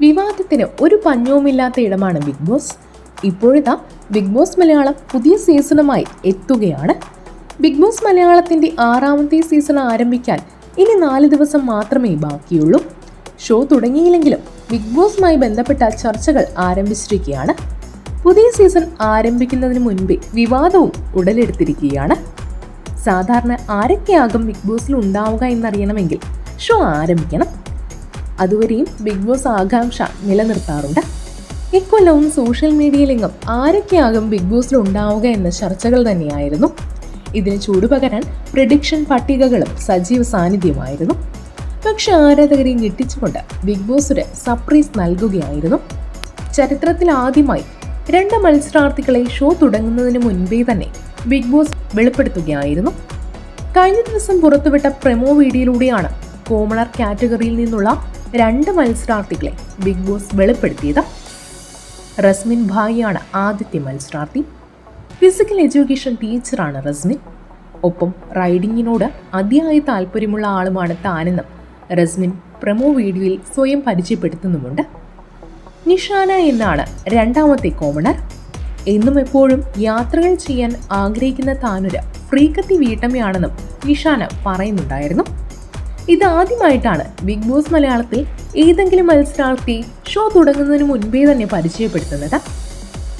വിവാദത്തിന് ഒരു പഞ്ഞവുമില്ലാത്ത ഇടമാണ് ബിഗ് ബോസ്. ഇപ്പോഴിതാ ബിഗ് ബോസ് മലയാളം പുതിയ സീസണുമായി എത്തുകയാണ്. ബിഗ് ബോസ് മലയാളത്തിന്റെ ആറാമത്തെ സീസൺ ആരംഭിക്കാൻ ഇനി നാല് ദിവസം മാത്രമേ ബാക്കിയുള്ളൂ. ഷോ തുടങ്ങിയില്ലെങ്കിലും ബിഗ് ബോസുമായി ബന്ധപ്പെട്ട ചർച്ചകൾ ആരംഭിച്ചിരിക്കുകയാണ്. പുതിയ സീസൺ ആരംഭിക്കുന്നതിന് മുൻപേ വിവാദവും ഉടലെടുത്തിരിക്കുകയാണ്. സാധാരണ ആരൊക്കെയാകും ബിഗ് ബോസിൽ ഉണ്ടാവുക എന്നറിയണമെങ്കിൽ ഷോ ആരംഭിക്കണം. അതുവരെയും ബിഗ് ബോസ് ആകാംക്ഷ നിലനിർത്താറുണ്ട്. ഇക്കൊല്ലവും സോഷ്യൽ മീഡിയയിലെങ്ങും ആരൊക്കെയാകും ബിഗ് ബോസിൽ ഉണ്ടാവുക എന്ന ചർച്ചകൾ തന്നെയായിരുന്നു. ഇതിന് ചൂടുപകരാൻ പ്രഡിക്ഷൻ പട്ടികകളും സജീവ സാന്നിധ്യമായിരുന്നു. പക്ഷെ ആരാധകരെ ഞെട്ടിച്ചുകൊണ്ട് ബിഗ് ബോസ് ഒരു സർപ്രൈസ് നൽകുകയായിരുന്നു. ചരിത്രത്തിൽ ആദ്യമായി രണ്ട് മത്സരാർത്ഥികളെ ഷോ തുടങ്ങുന്നതിന് മുൻപേ തന്നെ ബിഗ് ബോസ് വെളിപ്പെടുത്തുകയായിരുന്നു. കഴിഞ്ഞ ദിവസം പുറത്തുവിട്ട പ്രമോ വീഡിയോയിലൂടെയാണ് കോമണർ കാറ്റഗറിയിൽ നിന്നുള്ള രണ്ട് മത്സരാർത്ഥികളെ ബിഗ് ബോസ് വെളിപ്പെടുത്തിയത്. റസ്മിൻ ഭായിയാണ് ആദ്യത്തെ മത്സരാർത്ഥി. ഫിസിക്കൽ എഡ്യൂക്കേഷൻ ടീച്ചറാണ് റസ്മിൻ. ഒപ്പം റൈഡിങ്ങിനോട് അതിയായ താല്പര്യമുള്ള ആളുമാണ് താനെന്നും റസ്മിൻ പ്രമോ വീഡിയോയിൽ സ്വയം പരിചയപ്പെടുത്തുന്നുമുണ്ട്. നിഷാന എന്നാണ് രണ്ടാമത്തെ കോമണർ. എന്നും എപ്പോഴും യാത്രകൾ ചെയ്യാൻ ആഗ്രഹിക്കുന്ന താനൊരു ഫ്രീക്കത്തി വീട്ടമ്മയാണെന്നും നിഷാന പറയുന്നുണ്ടായിരുന്നു. ഇതാദ്യമായിട്ടാണ് ബിഗ് ബോസ് മലയാളത്തിൽ ഏതെങ്കിലും മത്സരാർത്ഥി ഷോ തുടങ്ങുന്നതിന് മുൻപേ തന്നെ പരിചയപ്പെടുത്തുന്നത്.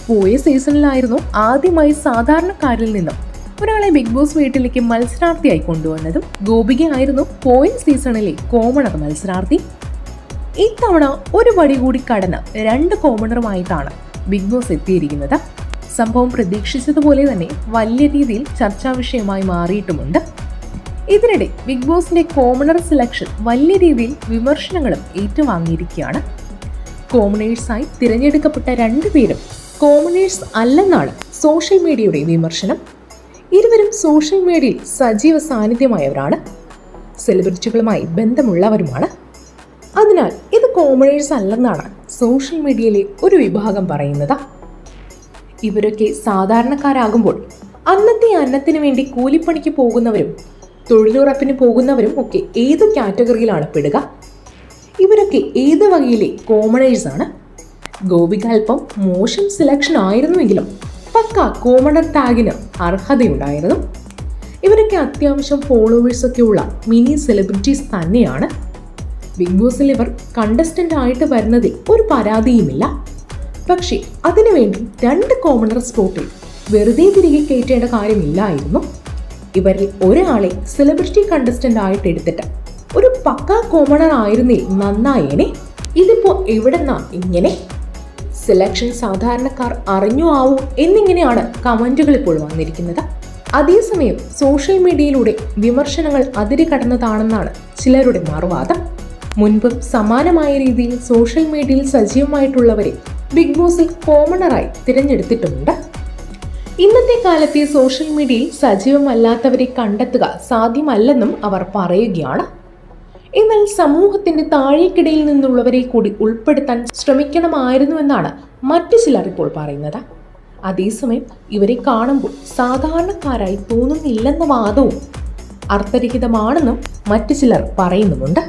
പോയ സീസണിലായിരുന്നു ആദ്യമായി സാധാരണക്കാരിൽ നിന്നും ഒരാളെ ബിഗ് ബോസ് വീട്ടിലേക്ക് മത്സരാർത്ഥിയായി കൊണ്ടുവന്നതും ഗോപികയായിരുന്നു പോയ സീസണിലെ കോമണർ മത്സരാർത്ഥി. ഇത്തവണ ഒരു പടി കൂടി കടന്ന് രണ്ട് കോമണറുമായിട്ടാണ് ബിഗ് ബോസ് എത്തിയിരിക്കുന്നത്. സംഭവം പ്രതീക്ഷിച്ചതുപോലെ തന്നെ വലിയ രീതിയിൽ ചർച്ചാ വിഷയമായി മാറിയിട്ടുമുണ്ട്. ഇതിനിടെ ബിഗ് ബോസിന്റെ കോമണർ സെലക്ഷൻ വലിയ രീതിയിൽ വിമർശനങ്ങളും ഏറ്റുവാങ്ങിയിരിക്കുകയാണ്. കോമണേഴ്സായി തിരഞ്ഞെടുക്കപ്പെട്ട രണ്ടുപേരും കോമണേഴ്സ് അല്ലെന്നാണ് സോഷ്യൽ മീഡിയയുടെ വിമർശനം. ഇരുവരും സോഷ്യൽ മീഡിയയിൽ സജീവ സാന്നിധ്യമായവരാണ്. സെലിബ്രിറ്റികളുമായി ബന്ധമുള്ളവരുമാണ്. അതിനാൽ ഇത് കോമണേഴ്സ് അല്ലെന്നാണ് സോഷ്യൽ മീഡിയയിലെ ഒരു വിഭാഗം പറയുന്നത്. ഇവരൊക്കെ സാധാരണക്കാരാകുമ്പോൾ അന്നത്തെ അന്നത്തിന് വേണ്ടി കൂലിപ്പണിക്ക് പോകുന്നവരും തൊഴിലുറപ്പിന് പോകുന്നവരും ഒക്കെ ഏത് കാറ്റഗറിയിലാണ് പെടുക? ഇവരൊക്കെ ഏത് വകയിലെ കോമണേഴ്സ് ആണ്? ഗോപിക അല്പം മോശം സെലക്ഷൻ ആയിരുന്നുവെങ്കിലും പക്ക കോമണർ ടാഗിന് അർഹതയുണ്ടായിരുന്നു. ഇവരൊക്കെ അത്യാവശ്യം ഫോളോവേഴ്സൊക്കെ ഉള്ള മിനി സെലിബ്രിറ്റീസ് തന്നെയാണ്. ബിഗ് ബോസിൽ ഇവർ കണ്ടസ്റ്റന്റ് ആയിട്ട് വരുന്നതിൽ ഒരു പരാതിയുമില്ല. പക്ഷേ അതിനുവേണ്ടി രണ്ട് കോമണർ സ്പോട്ടിൽ വെറുതെ തിരികെ കയറ്റേണ്ട കാര്യമില്ലായിരുന്നു. ഇവരിൽ ഒരാളെ സെലിബ്രിറ്റി കണ്ടസ്റ്റന്റ് ആയിട്ട് എടുത്തിട്ട് ഒരു പക്ക കോമണർ ആയിരുന്നേ നന്നായേനെ. ഇതിപ്പോ എവിടെന്നാ ഇങ്ങനെ? സെലക്ഷൻ സാധാരണക്കാർ അറിഞ്ഞു ആവും എന്നിങ്ങനെയാണ് കമന്റുകൾ ഇപ്പോൾ വന്നിരിക്കുന്നത്. അതേസമയം സോഷ്യൽ മീഡിയയിലൂടെ വിമർശനങ്ങൾ അതിര് കടന്നതാണെന്നാണ് ചിലരുടെ മറുവാദം. മുൻപ് സമാനമായ രീതിയിൽ സോഷ്യൽ മീഡിയയിൽ സജീവമായിട്ടുള്ളവരെ ബിഗ് ബോസിൽ കോമണറായി തിരഞ്ഞെടുത്തിട്ടുമുണ്ട്. ഇന്നത്തെ കാലത്തെ സോഷ്യൽ മീഡിയയിൽ സജീവമല്ലാത്തവരെ കണ്ടെത്തുക സാധ്യമല്ലെന്നും അവർ പറയുകയാണ്. എന്നാൽ സമൂഹത്തിന്റെ താഴേക്കിടയിൽ നിന്നുള്ളവരെ കൂടി ഉൾപ്പെടുത്താൻ ശ്രമിക്കണമായിരുന്നുവെന്നാണ് മറ്റു ചിലർ ഇപ്പോൾ പറയുന്നത്. അതേസമയം ഇവരെ കാണുമ്പോൾ സാധാരണക്കാരായി തോന്നുന്നില്ലെന്ന വാദവും അർത്ഥരഹിതമാണെന്നും മറ്റു ചിലർ പറയുന്നുമുണ്ട്.